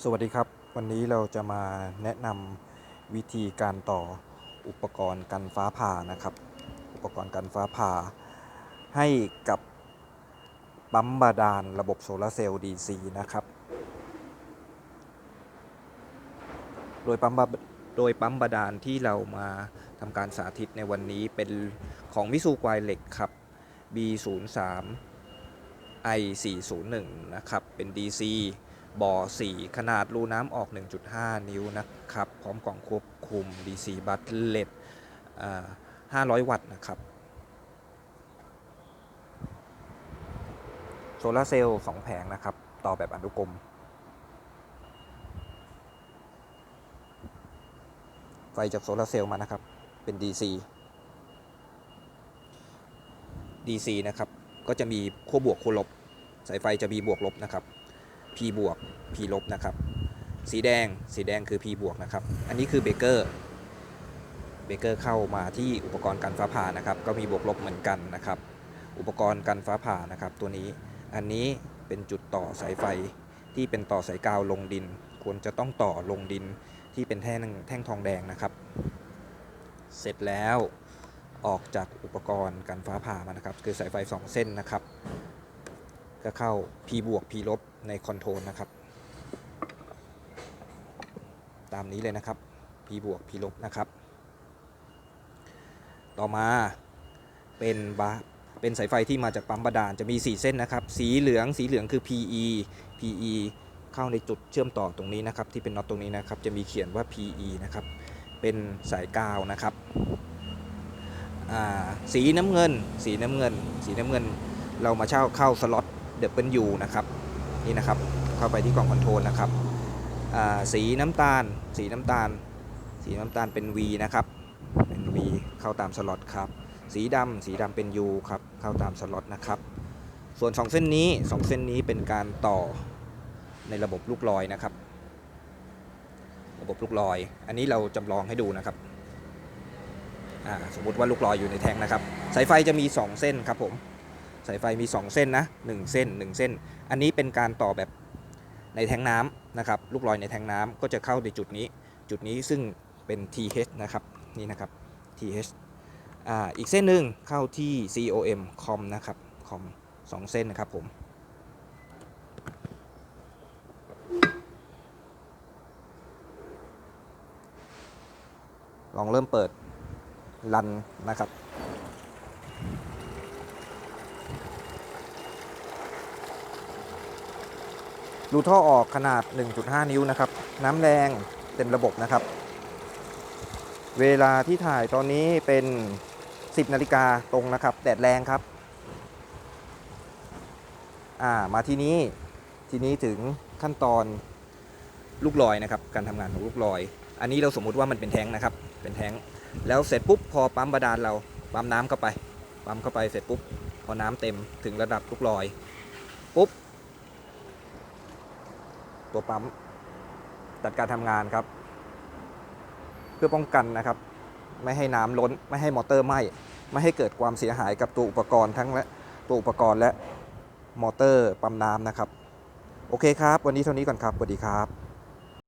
สวัสดีครับ วันนี้เราจะมาแนะนำวิธีการต่ออุปกรณ์กันฟ้าผ่านะครับ อุปกรณ์กันฟ้าผ่า ให้กับปั๊มบาดาลระบบโซลาร์เซลล์ DC นะครับ โดยปั๊มบาโดยปั๊มบาดาลที่เรามาทำการสาธิตในวันนี้เป็นของมิสูควายเหล็กครับ B03 I401 นะครับ เป็น DC บ่อ 4 ขนาดรูน้ำออก 1.5 นิ้วนะครับ พร้อมกล่องควบคุม DC บัตเลต500 วัตต์นะครับ โซลาร์เซลล์2แผงนะครับ ต่อแบบอนุกรม ไฟจากโซลาร์เซลล์มานะครับ เป็น DC DC นะครับ ก็จะมีขั้วบวกขั้วลบ สายไฟจะมีบวกลบนะครับ P บวก P ลบนะครับ สีแดงสีแดงคือ P บวกนะครับ อันนี้คือเบเกอร์เบเกอร์เข้ามาที่อุปกรณ์กันฟ้าผ่านะครับ ก็มีบวกลบเหมือนกันนะครับ อุปกรณ์กันฟ้าผ่านะครับตัวนี้ อันนี้เป็นจุดต่อสายไฟที่เป็นต่อสายกาวลงดิน ควรจะต้องต่อลงดินที่เป็นแท่งแท่งทองแดงนะครับ เสร็จแล้วออกจากอุปกรณ์กันฟ้าผ่ามานะครับ คือสายไฟ 2 เส้นนะครับ ก็เข้า P บวก P ลบในคอนโทรลนะครับ ตามนี้เลยนะครับ P บวก P ลบนะครับ ต่อมาเป็นบาเป็นสายไฟที่มาจากปั๊มบาดาลจะมี 4 เส้นนะครับ สีเหลืองสีเหลืองคือ PE PE เข้าในจุดเชื่อมต่อตรงนี้นะครับ ที่เป็นน็อตตรงนี้นะครับ จะมีเขียนว่า PE นะครับ เป็นสายกาวนะครับสีน้ำเงิน สีน้ำเงิน สีน้ำเงิน เรามาเช่าเข้าสล็อต เดบเบิลยูนะครับนี่นะครับเข้าไปที่กล่องคอนโทรลนะครับสีน้ำตาล สีน้ำตาล สีน้ำตาลเป็น V นะครับเป็น V เข้าตามสล็อตครับสีดำสีดำเป็น U ครับเข้าตามสล็อตนะครับส่วน 2 เส้นนี้ 2 เส้นนี้เป็นการต่อในระบบลูกลอยนะครับ ระบบลูกลอย อันนี้เราจำลองให้ดูนะครับสมมุติว่าลูกลอยอยู่ในแทงนะครับ สายไฟจะมี 2 เส้นครับผม สายไฟมี 2 เส้นนะ1เส้น 1 เส้น อันนี้เป็นการต่อแบบในแทงน้ำนะครับ ลูกลอยในแทงน้ำก็จะเข้าในจุดนี้ จุดนี้ซึ่งเป็น TH นะครับนี่นะครับ TH อ่าอีกเส้นหนึ่งเข้าที่ COM COM นะครับ COM สองเส้นนะครับผมลองเริ่มเปิดรันนะครับ รูท่อออกขนาด 1.5 นิ้วนะครับ น้ำแรงเต็มระบบนะครับ เวลาที่ถ่ายตอนนี้เป็น 10 นาฬิกาตรงนะครับ แดดแรงครับ อ่า มาที่นี้ ทีนี้ถึงขั้นตอนลูกลอยนะครับ การทำงานของลูกลอย อันนี้เราสมมุติว่ามันเป็นแท้งนะครับ เป็นแท้ง แล้วเสร็จปุ๊บพอปั๊มบาดาลเราปั๊มน้ำเข้าไป ปั๊มเข้าไปเสร็จปุ๊บ พอน้ำเต็มถึงระดับลูกลอย ปุ๊บ ตัวปั๊มจัดการทำงานครับ เพื่อป้องกันนะครับ ไม่ให้น้ำล้นไม่ให้มอเตอร์ไหม้ไม่ให้เกิดความเสียหายกับตัวอุปกรณ์ทั้งและตัวอุปกรณ์และมอเตอร์ปั๊มน้ำนะครับ โอเคครับ วันนี้เท่านี้ก่อนครับสวัสดีครับ